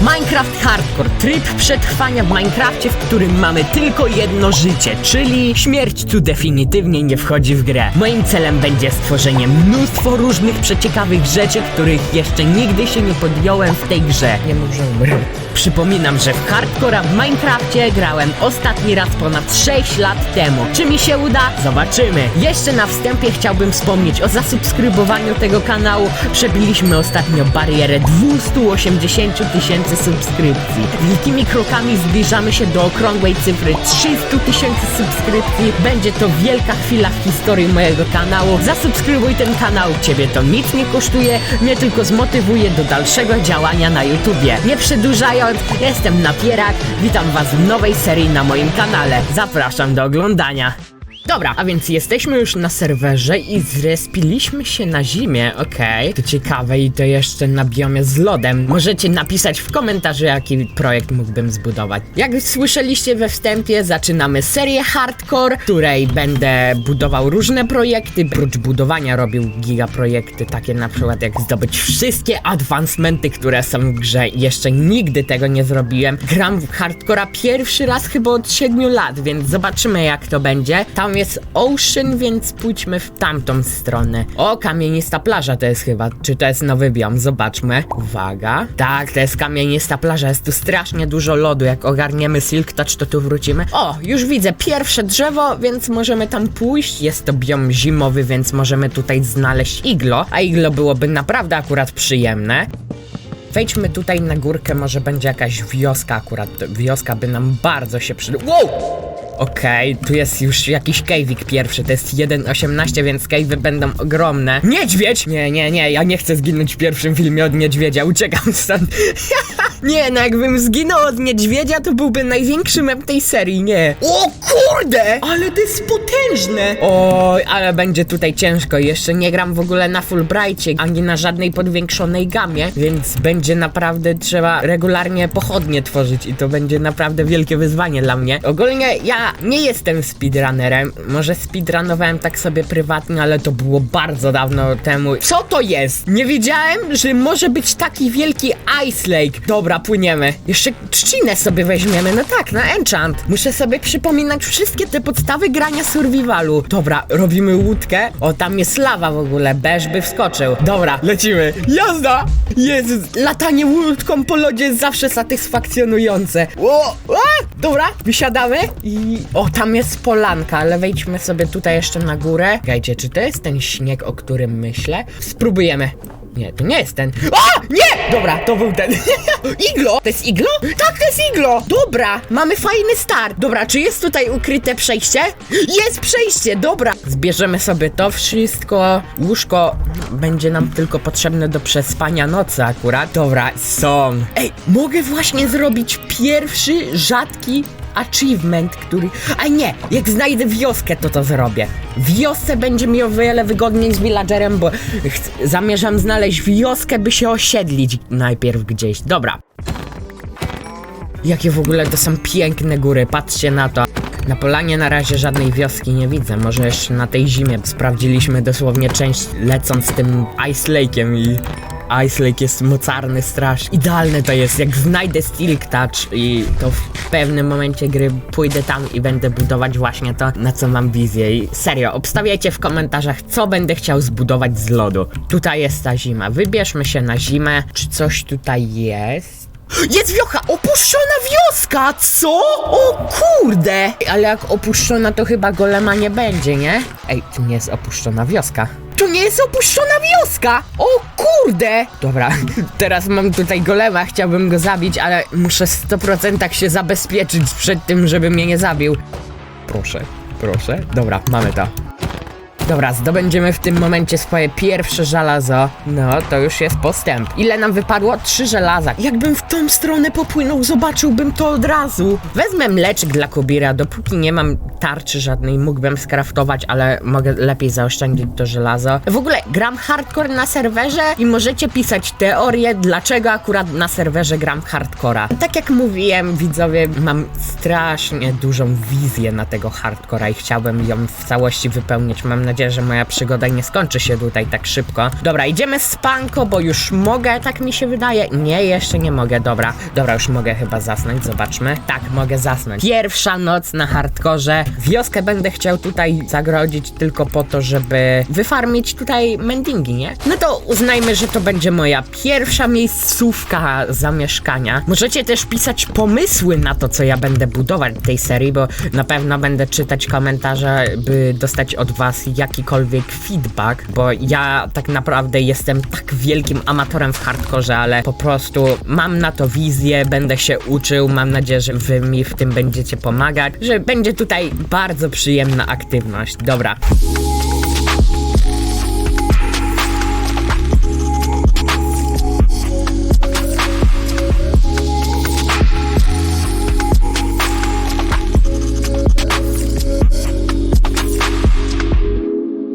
Minecraft Hardcore, tryb przetrwania w Minecrafcie, w którym mamy tylko jedno życie, czyli śmierć tu definitywnie nie wchodzi w grę. Moim celem będzie stworzenie mnóstwo różnych przeciekawych rzeczy, których jeszcze nigdy się nie podjąłem w tej grze. Nie mów, że umrę. Przypominam, że w Hardcore'a w Minecrafcie grałem ostatni raz ponad 6 lat temu. Czy mi się uda? Zobaczymy. Jeszcze na wstępie chciałbym wspomnieć o zasubskrybowaniu tego kanału. Przebiliśmy ostatnio barierę 280 tysięcy subskrypcji. Wielkimi krokami zbliżamy się do okrągłej cyfry 300 tysięcy subskrypcji. Będzie to wielka chwila w historii mojego kanału. Zasubskrybuj ten kanał, ciebie to nic nie kosztuje, mnie tylko zmotywuje do dalszego działania na YouTubie. Nie przedłużając, jestem Napierak, witam was w nowej serii na moim kanale. Zapraszam do oglądania. Dobra, a więc jesteśmy już na serwerze i zrespiliśmy się na zimie, okej. To ciekawe i to jeszcze na biomie z lodem. Możecie napisać w komentarzu, jaki projekt mógłbym zbudować. Jak słyszeliście we wstępie, zaczynamy serię Hardcore, w której będę budował różne projekty. Prócz budowania robił gigaprojekty, takie na przykład jak zdobyć wszystkie advancementy, które są w grze. Jeszcze nigdy tego nie zrobiłem. Gram w Hardcora pierwszy raz chyba od 7 lat, więc zobaczymy jak to będzie. Tam jest Ocean, więc pójdźmy w tamtą stronę. O, kamienista plaża to jest chyba. Czy to jest nowy biom? Zobaczmy. Uwaga. Tak, to jest kamienista plaża. Jest tu strasznie dużo lodu. Jak ogarniemy Silk Touch, to tu wrócimy. O, już widzę pierwsze drzewo, więc możemy tam pójść. Jest to biom zimowy, więc możemy tutaj znaleźć iglo. A iglo byłoby naprawdę akurat przyjemne. Wejdźmy tutaj na górkę, może będzie jakaś wioska akurat. Wioska by nam bardzo się przydała. Wow! Okej, tu jest już jakiś cave'ik pierwszy, to jest 1.18, więc cave'y będą ogromne. Niedźwiedź! Nie, nie, nie, ja nie chcę zginąć w pierwszym filmie od niedźwiedzia, uciekam stąd. nie, no jakbym zginął od niedźwiedzia, to byłby największy mem tej serii, nie. O kurde! Ale to jest potężne! Oj, ale będzie tutaj ciężko, jeszcze nie gram w ogóle na Fulbrightie, ani na żadnej podwiększonej gamie, więc będzie naprawdę trzeba regularnie pochodnie tworzyć i to będzie naprawdę wielkie wyzwanie dla mnie. Ogólnie ja nie jestem speedrunnerem, może speedrunowałem tak sobie prywatnie, ale to było bardzo dawno temu. Co to jest? Nie wiedziałem, że może być taki wielki Ice Lake. Dobra, płyniemy. Jeszcze trzcinę sobie weźmiemy, no tak, na enchant. Muszę sobie przypominać wszystkie te podstawy grania survivalu. Dobra, robimy łódkę. O, tam jest lawa w ogóle, Beż by wskoczył. Dobra, lecimy. Jazda! Jezus, latanie łódką po lodzie jest zawsze satysfakcjonujące. O, a! Dobra, wysiadamy i... O, tam jest polanka, ale wejdźmy sobie tutaj jeszcze na górę. Czekajcie, czy to jest ten śnieg, o którym myślę? Spróbujemy. Nie, to nie jest ten. A! Nie! Dobra, to był ten. iglo! To jest iglo? Tak, to jest iglo! Dobra, mamy fajny start. Dobra, czy jest tutaj ukryte przejście? Jest przejście, dobra. Zbierzemy sobie to wszystko. Łóżko będzie nam tylko potrzebne do przespania nocy akurat. Dobra, są. Ej, mogę właśnie zrobić pierwszy rzadki achievement, który... A nie, jak znajdę wioskę, to to zrobię. Wiosce będzie mi o wiele wygodniej z villagerem, bo zamierzam znaleźć wioskę, by się osiedlić najpierw gdzieś. Dobra. Jakie w ogóle to są piękne góry, patrzcie na to. Na polanie na razie żadnej wioski nie widzę, może jeszcze na tej zimie sprawdziliśmy dosłownie część lecąc tym Ice Lake'iem i... Ice Lake jest mocarny straż. Idealne to jest, jak znajdę Silk Touch i to w pewnym momencie gry pójdę tam i będę budować właśnie to, na co mam wizję. I serio, obstawiajcie w komentarzach, co będę chciał zbudować z lodu. Tutaj jest ta zima. Wybierzmy się na zimę. Czy coś tutaj jest? Jest wiocha! Opuszczona wioska! Co? O kurde! Ale jak opuszczona, to chyba golema nie będzie, nie? Ej, to nie jest opuszczona wioska. To nie jest opuszczona wioska! O kurde! Dobra, teraz mam tutaj golema, chciałbym go zabić, ale muszę 100% się zabezpieczyć przed tym, żeby mnie nie zabił. Proszę, proszę. Dobra, mamy to. Dobra, zdobędziemy w tym momencie swoje pierwsze żelazo. No, to już jest postęp. Ile nam wypadło? Trzy żelaza. Jakbym w tą stronę popłynął, zobaczyłbym to od razu. Wezmę mleczyk dla Kobira, dopóki nie mam tarczy żadnej, mógłbym skraftować, ale mogę lepiej zaoszczędzić to żelazo. W ogóle gram hardcore na serwerze i możecie pisać teorie, dlaczego akurat na serwerze gram hardcora. Tak jak mówiłem, widzowie, mam strasznie dużą wizję na tego hardcora i chciałbym ją w całości wypełnić. Mam nadzieję, że moja przygoda nie skończy się tutaj tak szybko. Dobra, idziemy spanko, bo już mogę, tak mi się wydaje. Nie, jeszcze nie mogę, dobra. Dobra, już mogę chyba zasnąć, zobaczmy. Tak, mogę zasnąć. Pierwsza noc na hardkorze. Wioskę będę chciał tutaj zagrodzić tylko po to, żeby wyfarmić tutaj mendingi, nie? No to uznajmy, że to będzie moja pierwsza miejscówka zamieszkania. Możecie też pisać pomysły na to, co ja będę budować w tej serii, bo na pewno będę czytać komentarze, by dostać od was jakikolwiek feedback, bo ja tak naprawdę jestem tak wielkim amatorem w hardkorze, ale po prostu mam na to wizję, będę się uczył, mam nadzieję, że wy mi w tym będziecie pomagać, że będzie tutaj bardzo przyjemna aktywność. Dobra.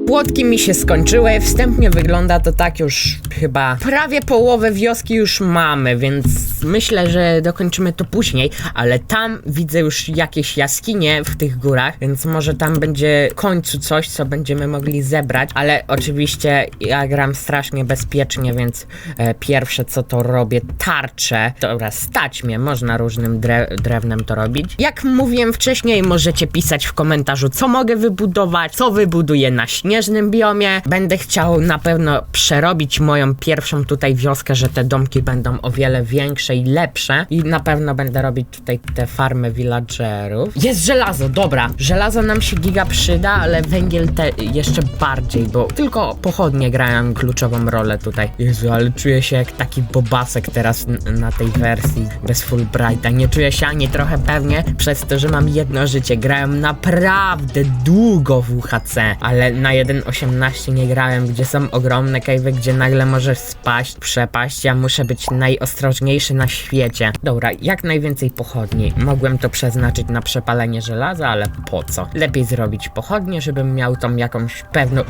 Płotki mi się skończyły, wstępnie wygląda to tak już chyba prawie połowę wioski już mamy, więc myślę, że dokończymy to później, ale tam widzę już jakieś jaskinie w tych górach, więc może tam będzie końcu coś, co będziemy mogli zebrać, ale oczywiście ja gram strasznie bezpiecznie, więc e, pierwsze co to robię, tarcze. Dobra, stać mnie, można różnym dre drewnem to robić. Jak mówiłem wcześniej, możecie pisać w komentarzu, co mogę wybudować, co wybuduję na śnieżnym biomie. Będę chciał na pewno przerobić moją pierwszą tutaj wioskę, że te domki będą o wiele większe i lepsze. I na pewno będę robić tutaj te farmy villagerów. Jest żelazo, dobra. Żelazo nam się giga przyda, ale węgiel te jeszcze bardziej, bo tylko pochodnie grają kluczową rolę tutaj. Jezu, ale czuję się jak taki bobasek teraz na tej wersji bez Fulbrighta. Nie czuję się ani trochę pewnie przez to, że mam jedno życie. Grałem naprawdę długo w UHC, ale na 1.18 nie grałem, gdzie są ogromne cave'y, gdzie nagle możesz spaść, przepaść. Ja muszę być najostrożniejszy na świecie. Dobra, jak najwięcej pochodni. Mogłem to przeznaczyć na przepalenie żelaza, ale po co? Lepiej zrobić pochodnie, żebym miał tą jakąś pewną...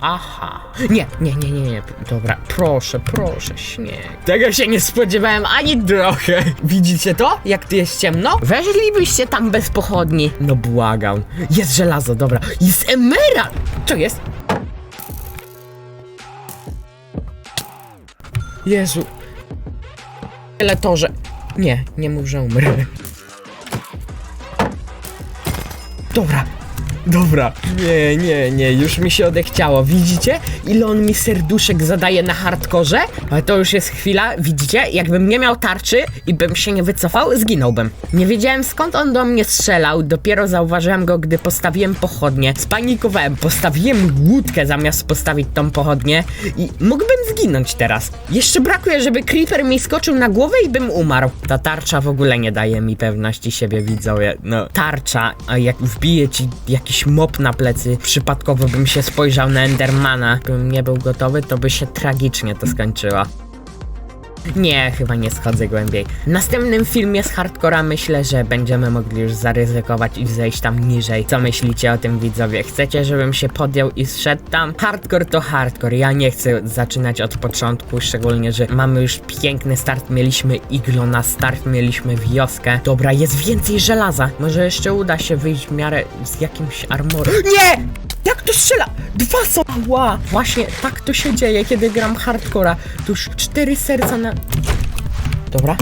Aha. Nie, nie, nie, nie, nie. Dobra, proszę, proszę, śnieg. Tego się nie spodziewałem ani trochę. Widzicie to? Jak tu jest ciemno? Weszlibyście tam bez pochodni. No błagam. Jest żelazo, dobra. Jest emerald! Co jest? Jezu. Tyle to, że... Nie, nie mów, że umrę. Dobra. Dobra. Nie, nie, nie, już mi się odechciało. Widzicie, ile on mi serduszek zadaje na hardkorze? Ale to już jest chwila, widzicie? Jakbym nie miał tarczy i bym się nie wycofał, zginąłbym. Nie wiedziałem skąd on do mnie strzelał, dopiero zauważyłem go, gdy postawiłem pochodnie. Spanikowałem, postawiłem łódkę zamiast postawić tą pochodnię i mógłbym zginąć teraz. Jeszcze brakuje, żeby creeper mi skoczył na głowę i bym umarł. Ta tarcza w ogóle nie daje mi pewności siebie, widzowie. No, tarcza, a jak wbije ci jakiś mop na plecy, przypadkowo bym się spojrzał na Endermana, bym nie był gotowy, to by się tragicznie to skończyło. Nie, chyba nie schodzę głębiej. W następnym filmie z hardcora myślę, że będziemy mogli już zaryzykować i zejść tam niżej. Co myślicie o tym widzowie? Chcecie, żebym się podjął i zszedł tam? Hardcore to hardcore. Ja nie chcę zaczynać od początku, szczególnie, że mamy już piękny start. Mieliśmy iglo na start, mieliśmy wioskę. Dobra, jest więcej żelaza. Może jeszcze uda się wyjść w miarę z jakimś armorem. Nie! Jak to strzela? Dwa są! Ła! Właśnie tak to się dzieje, kiedy gram hardcora. Tu już cztery serca na... Dobra.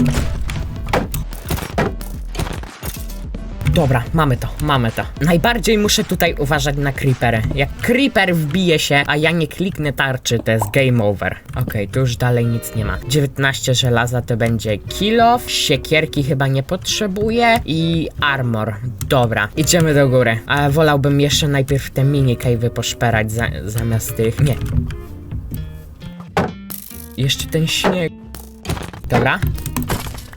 Dobra, mamy to, mamy to. Najbardziej muszę tutaj uważać na creepery. Jak creeper wbije się, a ja nie kliknę tarczy, to jest game over. Okej, tu już dalej nic nie ma. 19 żelaza to będzie kill siekierki chyba nie potrzebuję i armor. Dobra, idziemy do góry. Ale wolałbym jeszcze najpierw te mini cave'y poszperać za zamiast tych... Nie. Jeszcze ten śnieg. Dobra.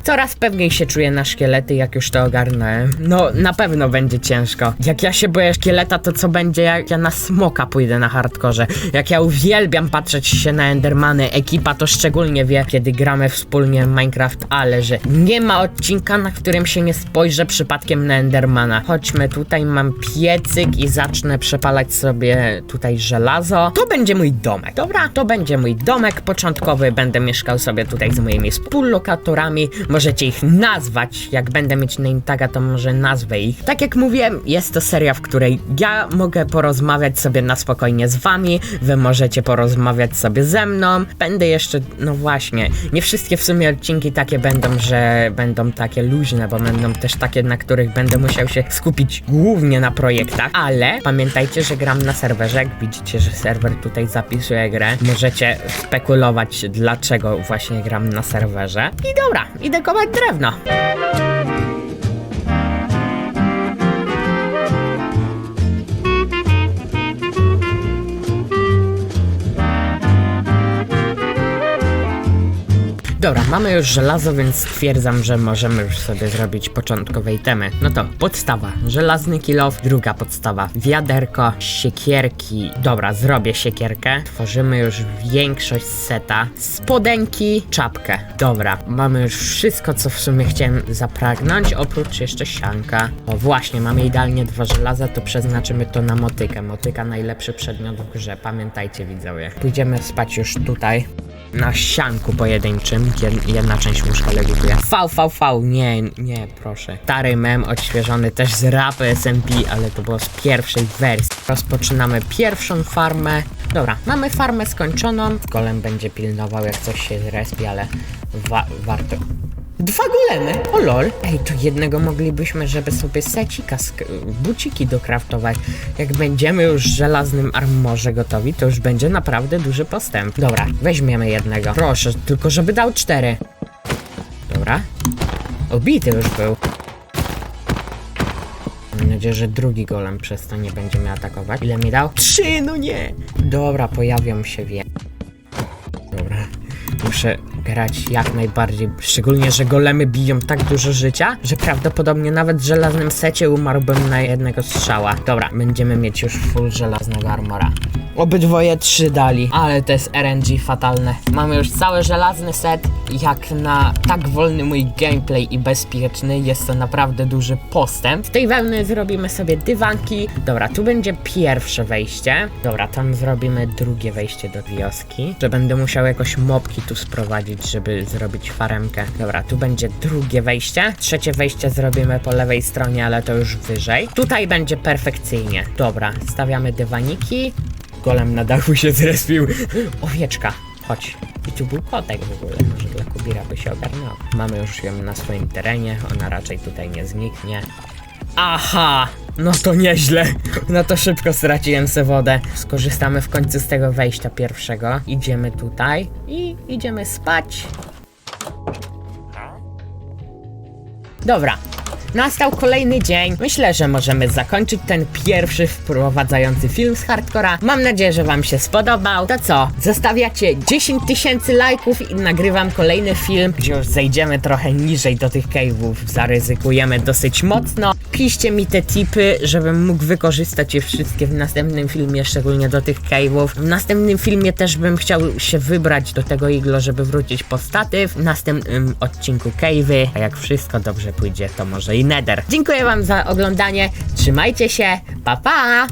Coraz pewniej się czuję na szkielety, jak już to ogarnąłem. No, na pewno będzie ciężko. Jak ja się boję szkieleta, to co będzie, jak ja na smoka pójdę na hardkorze? Jak ja uwielbiam patrzeć się na Endermany, ekipa to szczególnie wie, kiedy gramy wspólnie Minecraft, ale że nie ma odcinka, na którym się nie spojrzę przypadkiem na Endermana. Chodźmy, tutaj mam piecyk i zacznę przepalać sobie tutaj żelazo. To będzie mój domek. Dobra, to będzie mój domek początkowy. Będę mieszkał sobie tutaj z moimi współlokatorami. Możecie ich nazwać. Jak będę mieć name taga, to może nazwę ich. Tak jak mówiłem, jest to seria, w której ja mogę porozmawiać sobie na spokojnie z wami, wy możecie porozmawiać sobie ze mną. Będę jeszcze, no właśnie, nie wszystkie w sumie odcinki takie będą, że będą takie luźne, bo będą też takie, na których będę musiał się skupić głównie na projektach, ale pamiętajcie, że gram na serwerze, jak widzicie, że serwer tutaj zapisuje grę, możecie spekulować, dlaczego właśnie gram na serwerze. I dobra, idę kopać drewno. Dobra, mamy już żelazo, więc stwierdzam, że możemy już sobie zrobić początkowej temy. No to podstawa, żelazny kilof, druga podstawa, wiaderko, siekierki. Dobra, zrobię siekierkę. Tworzymy już większość seta. Spodenki, czapkę. Dobra, mamy już wszystko, co w sumie chciałem zapragnąć, oprócz jeszcze sianka. O właśnie, mamy idealnie dwa żelaza, to przeznaczymy to na motykę. Motyka najlepszy przedmiot w grze, pamiętajcie widzowie. Pójdziemy spać już tutaj na sianku pojedynczym. Jed- Jedna część łóżka lewituje. V, V, V, nie, nie, proszę. Stary mem odświeżony też z rapy SMP, ale to było z pierwszej wersji. Rozpoczynamy pierwszą farmę. Dobra, mamy farmę skończoną. Golem będzie pilnował jak coś się zrespi, ale wa- warto. Dwa golemy? O lol. Ej, to jednego moglibyśmy, żeby sobie secika, buciki dokraftować. Jak będziemy już żelaznym armorze gotowi, to już będzie naprawdę duży postęp. Dobra, weźmiemy jednego. Proszę, tylko żeby dał cztery. Dobra. Obity już był. Mam nadzieję, że drugi golem przez to nie będzie mnie atakować. Ile mi dał? Trzy, no nie! Dobra, pojawią się wie. Muszę grać jak najbardziej. Szczególnie, że golemy biją tak dużo życia, że prawdopodobnie nawet w żelaznym secie umarłbym na jednego strzała. Dobra, będziemy mieć już full żelaznego armora. Obydwoje trzy dali, ale to jest RNG fatalne. Mamy już cały żelazny set. Jak na tak wolny mój gameplay i bezpieczny, jest to naprawdę duży postęp. Z tej wełny zrobimy sobie dywanki. Dobra, tu będzie pierwsze wejście. Dobra, tam zrobimy drugie wejście do wioski. Że będę musiał jakoś mopki tu sprowadzić, żeby zrobić faremkę. Dobra, tu będzie drugie wejście. Trzecie wejście zrobimy po lewej stronie, ale to już wyżej. Tutaj będzie perfekcyjnie. Dobra, stawiamy dywaniki. Golem na dachu się zrespił. Owieczka, chodź. I tu był kotek w ogóle, może dla Kubira by się ogarnął. Mamy już ją na swoim terenie, ona raczej tutaj nie zniknie. Aha! No to nieźle. No to szybko straciłem se wodę. Skorzystamy w końcu z tego wejścia pierwszego. Idziemy tutaj i idziemy spać. Dobra. Nastał kolejny dzień. Myślę, że możemy zakończyć ten pierwszy wprowadzający film z hardcora. Mam nadzieję, że wam się spodobał. To co? Zostawiacie 10 tysięcy lajków i nagrywam kolejny film, gdzie już zejdziemy trochę niżej do tych cave'ów. Zaryzykujemy dosyć mocno. Piszcie mi te tipy, żebym mógł wykorzystać je wszystkie w następnym filmie, szczególnie do tych cave'ów. W następnym filmie też bym chciał się wybrać do tego iglo, żeby wrócić po statyw. W następnym odcinku cave'y, a jak wszystko dobrze pójdzie, to może nether. Dziękuję wam za oglądanie. Trzymajcie się. Pa pa!